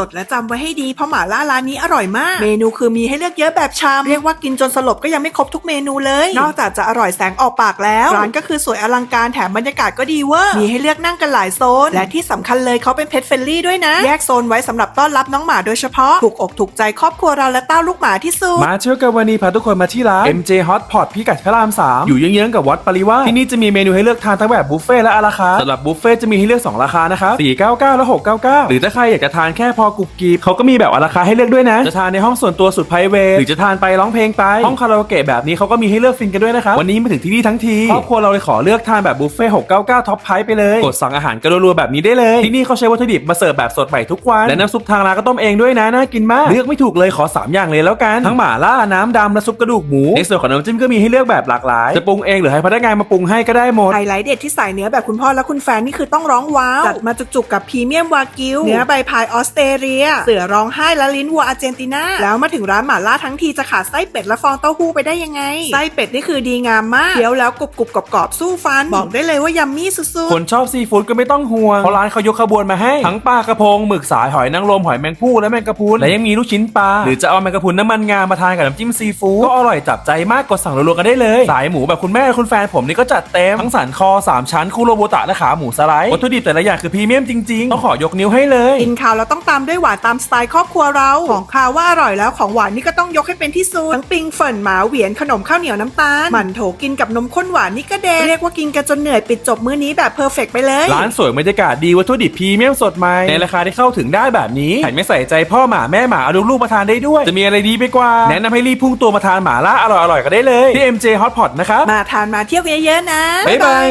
จดและจำไว้ให้ดีเพราะหม่าล่าร้านนี้อร่อยมาก เมนูคือมีให้เลือกเยอะแบบชามเรียกว่ากินจนสลบก็ยังไม่ครบทุกเมนูเลย นอกจากจะอร่อยแสงออกปากแล้วร้านก็คือสวยอลังการแถมบรรยากาศก็ดีเวอร์มีให้เลือกนั่งกันหลายโซน และที่สำคัญเลยเขาเป็นเพ t เฟ n ลี่ด้วยนะ แยกโซนไว้สำหรับต้อนรับน้องหมาโดยเฉพาะถูกอกถูกใจครอบครัวเราและเต้าลูกหมาที่สุดมาเที่ยวกันวันนี้พาทุกคนมาที่ร้าน MJ Hot Pot พิกัดพระราม 3 อยู่เยื้องๆกับวัดปริวาสที่นี่จะมีเมนูให้เลือกทานทั้งแบบบุฟเฟ่ต์และอาราคาร์ทสำหรับบุฟเฟ่ต์จะมีให้เลือก 2 ราคานะครับ499 และ 699 หรือถ้าใครอยากจะทานแค่พอกรุบกริบเขาก็มีแบบอาราคาร์ทให้เลือกด้วยนะ จะทานในห้องส่วนตัวสุดไพรเวทหรือจะทานไปร้องเพลงไป ห้องคาราโอเกะแบบนี้เขาก็มีให้เลือกฟินกันด้วยนะครับ วันนี้มาถึงที่นี่ทั้งทีครอบครัวเราเลยขอเลือกทานแบบบุฟเฟ่ต์699ท็อปไพรไปเลย กดสั่งอาหารกันรัวๆแบบนี้ได้เลย ที่นี่เขาใช้วัตถุดิบมาเสิร์ฟแบบสดใหม่ทุกวัน และน้ำซุปทางร้านก็ต้มเองด้วยนะ น่ากินมาก เลือกไม่ถูกเลยขอสามอย่างเลยแล้วกัน ทั้งหม่าล่า น้ำดำและซุปกระดูกหมู ในส่วนของน้ำจิ้มก็มีให้เลือกแบบหลากหลาย จะปรุงเองหรือให้พนักงานมาปรุงให้ก็ได้หมด ไฮไลท์เด็ดที่ใส่เนื้อแบบคุณพ่อและคุณแฟนนี่คือต้องร้องว้าว จัดมาจุกๆกับพรีเมียมวากิว เนื้อใบพายออสเตรเลีย เสือร้องไห้และลิ้นวัวอาร์เจนตินา แล้วมาถึงร้านหม่าล่าทั้งทีจะขาดไส้เป็ดและฟองเต้าหู้ไปได้ยังไง ไส้เป็ดนี่คือดีงามมากเคี้ยวแล้วกรุบกรุบกรอบๆสู้ฟัน บอกได้เลยว่ายัมมี่สุดคนชอบซีฟู้ดก็ไม่ต้องห่วงเพราะร้านเขายกขบวนมาให้ ทั้งปลากระพงหมึกสายหอยนางรมหอยแมงผู้และแมงกะพรุนและยังมีลูกชิ้นปลาหรือจะเอาแมงกะพรุนน้ำมันงามาทานกับน้ำจิ้มซีฟู้ดก็อร่อยจับใจมากกดสั่งรัวๆกันได้เลย สายหมูแบบคุณแม่คุณแฟนผมนี่ก็จัดเต็มทั้งสันคอ3ชั้นคูโรโบตะและขาหมูสไลด์วัตถุดิบแต่ละอย่างคือพรีเมียมจริงๆต้องขอยกนิ้วให้เลยๆกินข้าวแล้วต้องตามด้วยหวานตามสไตล์ครอบครัวเรา ของข้าวว่าอร่อยแล้วของหวานนี่ก็ต้องยกให้เป็นที่สุดทั้งปิงเฟินหมาเหวียนขนมข้าวเหนียวน้ำตาลหมั่นโถกินกับนมข้นหวานนี่ก็เด็ดเรียกว่ากินกันจนเหนื่อยปิดจบมื้อนี้แบบเพอร์เฟกไปเลย ร้านสวยบรรยากาศดีวัตถุดิบพรีเมียมสดใหม่ในราคาที่เข้าถึงได้แบบนี้แถมไม่ใส่ใจพ่อหมาแม่หมาเอาลูกๆมาทานได้ด้วย จะมีอะไรดีไปกว่า แนะนำให้รีบพุ่งตัวมาทานหมาล่าอร่อยๆกันได้เลยที่ MJ Hot Pot นะครับมาทานมาเที่ยวกันเยอะๆนะบ๊ายบาย